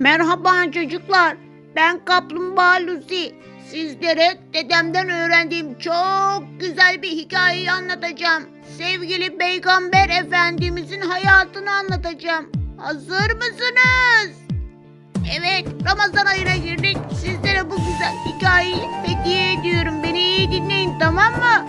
Merhaba çocuklar. Ben Kaplumbağa Lucy. Sizlere dedemden öğrendiğim çok güzel bir hikayeyi anlatacağım. Sevgili Peygamber Efendimizin hayatını anlatacağım. Hazır mısınız? Evet, Ramazan ayına girdik. Sizlere bu güzel hikayeyi hediye ediyorum. Beni iyi dinleyin, tamam mı?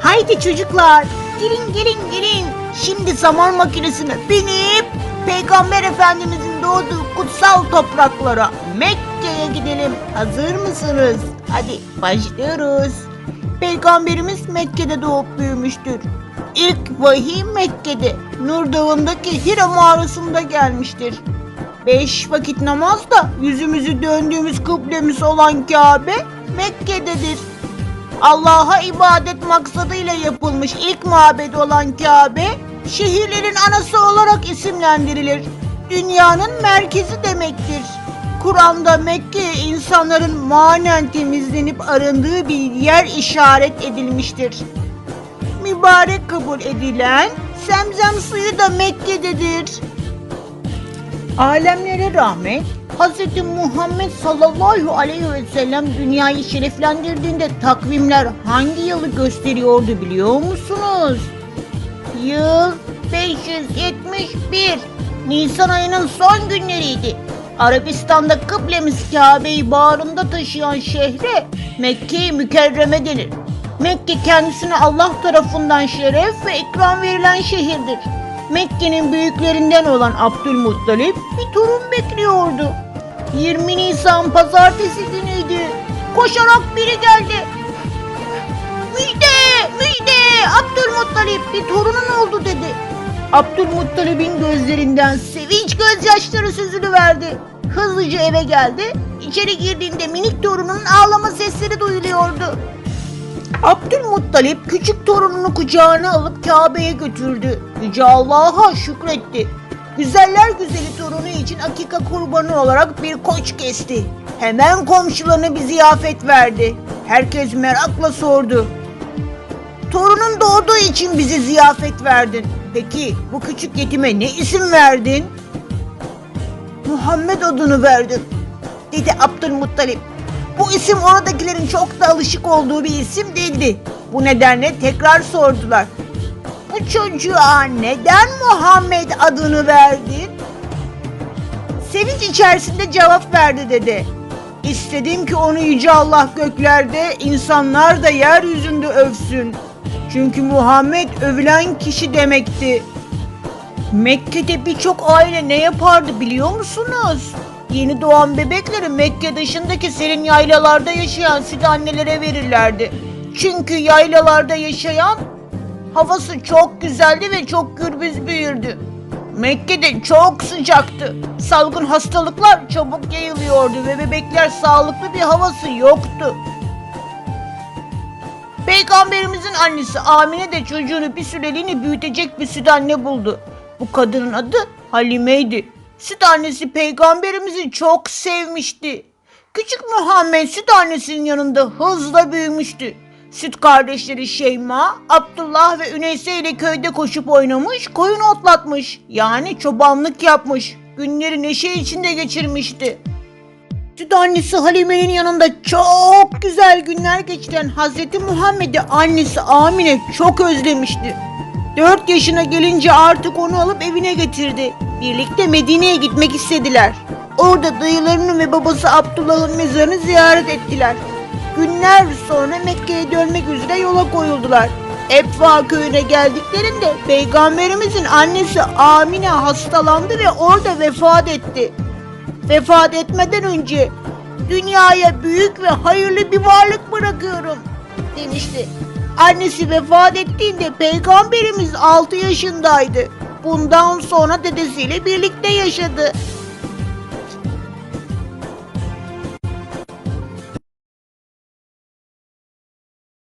Haydi çocuklar, gelin gelin gelin. Şimdi zaman makinesine binip Peygamber Efendimizin doğduğu kutsal topraklara Mekke'ye gidelim. Hazır mısınız? Hadi başlıyoruz. Peygamberimiz Mekke'de doğup büyümüştür. İlk vahiy Mekke'de Nur Dağı'ndaki Hira mağarasında gelmiştir. Beş vakit namazda yüzümüzü döndüğümüz kıblemiz olan Kabe Mekke'dedir. Allah'a ibadet maksadıyla yapılmış ilk mabed olan Kabe, şehirlerin anası olarak isimlendirilir. Dünyanın merkezi demektir. Kur'an'da Mekke insanların manen temizlenip arındığı bir yer işaret edilmiştir. Mübarek kabul edilen Zemzem suyu da Mekke'dedir. Alemlere rahmet, Hz. Muhammed sallallahu aleyhi ve sellem dünyayı şereflendirdiğinde takvimler hangi yılı gösteriyordu biliyor musunuz? Yıl 571. Nisan ayının son günleriydi. Arabistan'da kıblemiz Kabe'yi bağrında taşıyan şehre Mekke-i Mükerreme denir. Mekke kendisine Allah tarafından şeref ve ikram verilen şehirdir. Mekke'nin büyüklerinden olan Abdülmuttalip bir torun bekliyordu. 20 Nisan pazartesi günüydü. Koşarak biri geldi. Müjde, müjde, Abdülmuttalip bir torunun oldu dedi. Abdülmuttalip'in gözlerinden sevinç gözyaşları süzülüverdi. Hızlıca eve geldi. İçeri girdiğinde minik torununun ağlama sesleri duyuluyordu. Abdülmuttalip küçük torununu kucağına alıp Kabe'ye götürdü. Yüce Allah'a şükretti. Güzeller güzeli torunu için akika kurbanı olarak bir koç kesti. Hemen komşularına bir ziyafet verdi. Herkes merakla sordu. Torunun doğduğu için bize ziyafet verdin. Peki bu küçük yetime ne isim verdin? Muhammed adını verdim. Dedi Abdülmuttalip. Bu isim oradakilerin çok da alışık olduğu bir isim değildi. Bu nedenle tekrar sordular. Bu çocuğa neden Muhammed adını verdin? Sevinç içerisinde cevap verdi dedi. İstedim ki onu yüce Allah göklerde, insanlar da yeryüzünde övsün. Çünkü Muhammed övülen kişi demekti. Mekke'de birçok aile ne yapardı biliyor musunuz? Yeni doğan bebekleri Mekke dışındaki serin yaylalarda yaşayan süt annelere verirlerdi. Çünkü yaylalarda yaşayan havası çok güzeldi ve çok gürbüz büyürdü. Mekke'de çok sıcaktı. Salgın hastalıklar çabuk yayılıyordu ve bebekler sağlıklı bir havası yoktu. Peygamberimizin annesi Amine de çocuğunu bir süreliğine büyütecek bir süt anne buldu. Bu kadının adı Halime'ydi. Süt annesi peygamberimizi çok sevmişti. Küçük Muhammed süt annesinin yanında hızla büyümüştü. Süt kardeşleri Şeyma, Abdullah ve Üneyse ile köyde koşup oynamış, koyun otlatmış. Yani çobanlık yapmış. Günleri neşe içinde geçirmişti. Süt annesi Halime'nin yanında çok güzel günler geçiren Hazreti Muhammed'i annesi Amine çok özlemişti. 4 yaşına gelince artık onu alıp evine getirdi. Birlikte Medine'ye gitmek istediler. Orada dayılarının ve babası Abdullah'ın mezarını ziyaret ettiler. Günler sonra Mekke'ye dönmek üzere yola koyuldular. Ebva köyüne geldiklerinde peygamberimizin annesi Amine hastalandı ve orada vefat etti. Vefat etmeden önce dünyaya büyük ve hayırlı bir varlık bırakıyorum demişti. Annesi vefat ettiğinde peygamberimiz 6 yaşındaydı. Bundan sonra dedesiyle birlikte yaşadı.